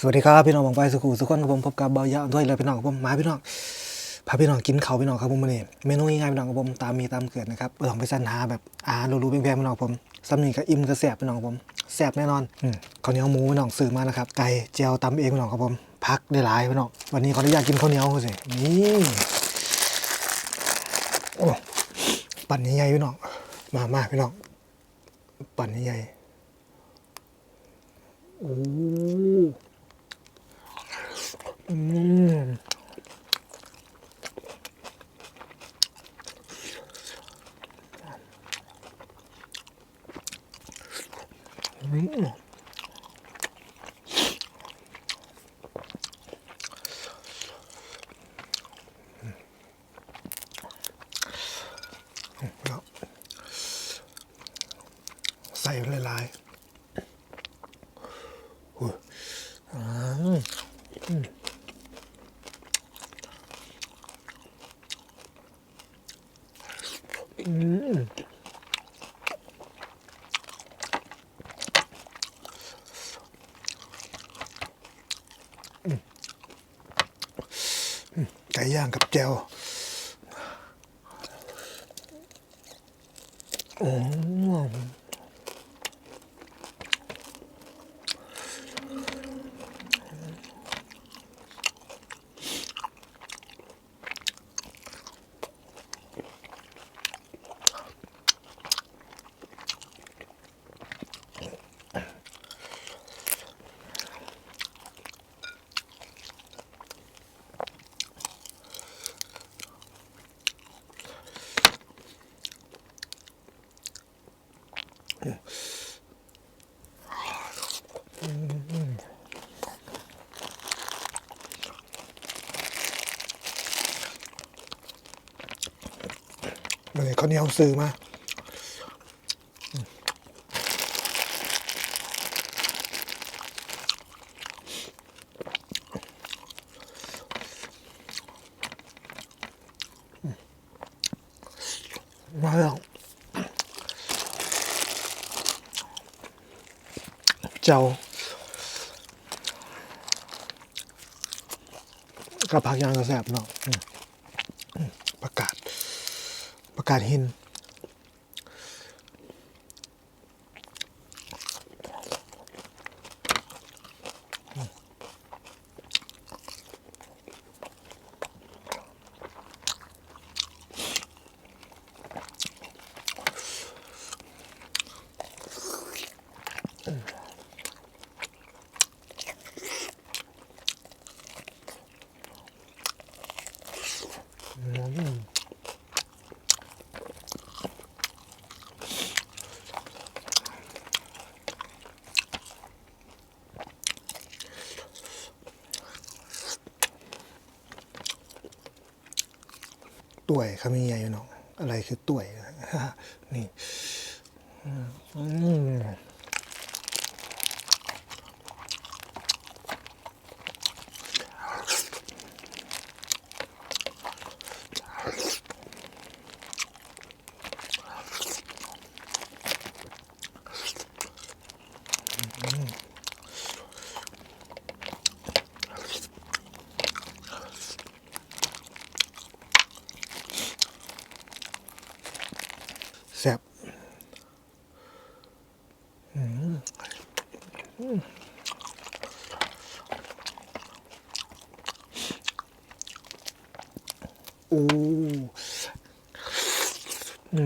สวัสดีครับพี่น้องบางไปสุขุสุขคนกับผมพบกับเบายาด้วยเลยพี่น้องกับผมมาพี่น้องพาพี่น้องกินเขาพี่น้องครับผมวันนี้เมนูง่ายๆพี่น้องกับผมตามมีตามเกิดนะครับลองไปสรรหาแบบอาหารรู้ๆแพงๆพี่น้องผมซ้ำนี่ก็อิ่มก็แซ่บพี่น้องผมแซ่บแน่นอนอืมข้าวเหนียวหมูพี่น้องซื้อมานะครับไก่เจียวตำเองพี่น้องครับผมพักได้หลายพี่น้องวันนี้ขออนุญาตกินข้าวเหนียวสินี่โอ้ปั่นใหญ่ๆพี่น้องมามาพี่น้องปั่นใหญ่ๆโอ้ อืมอืมใส่ละลายๆอุ้ยอ่า อืมอืมอืมไก่ ย่างกับแจวอืม เลยข้าวเหนียวซื้อมามาแล้ว เจ้ากับผักยางกระแสบเนาะประกาศประกาศหิน ต่วยเขามีไงอยู่เนาะอะไรคือต่วย นี่ อืม อืมโอ้อื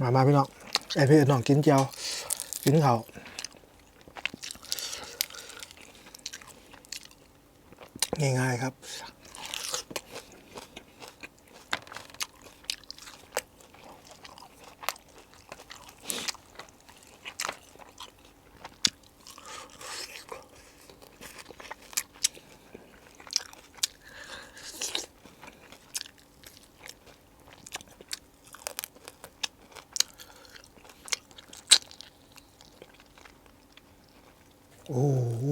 มามาพี่น้องไอพี่น้องกินเจียวกินเขาง่ายๆครับ โอ้โห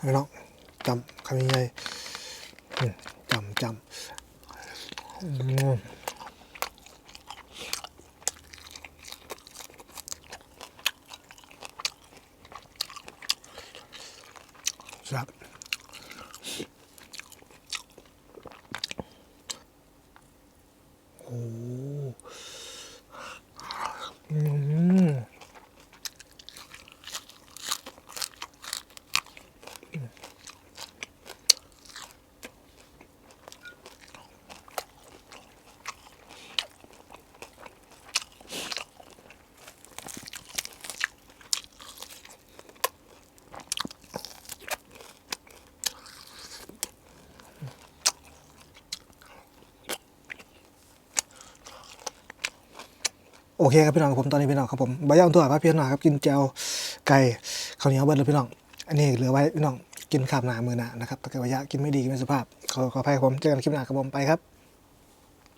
ไม่ต้องจำคำยังไงจำจำ โอเคครับพี่น้องครับผมตอนนี้พี่น้องครับผมใบย่างตัวพระพี่น้องครับกินแจวไก่ข้าวเหนียวเบิร์ดเลยพี่น้องอันนี้เหลือไว้พี่น้องกินขามหนามือหนานะครับถ้าเกิดว่าอยากกินไม่ดีกินไม่สุภาพขอขออภัยครับผมเจอกันคลิปหน้าครับผมไปครับ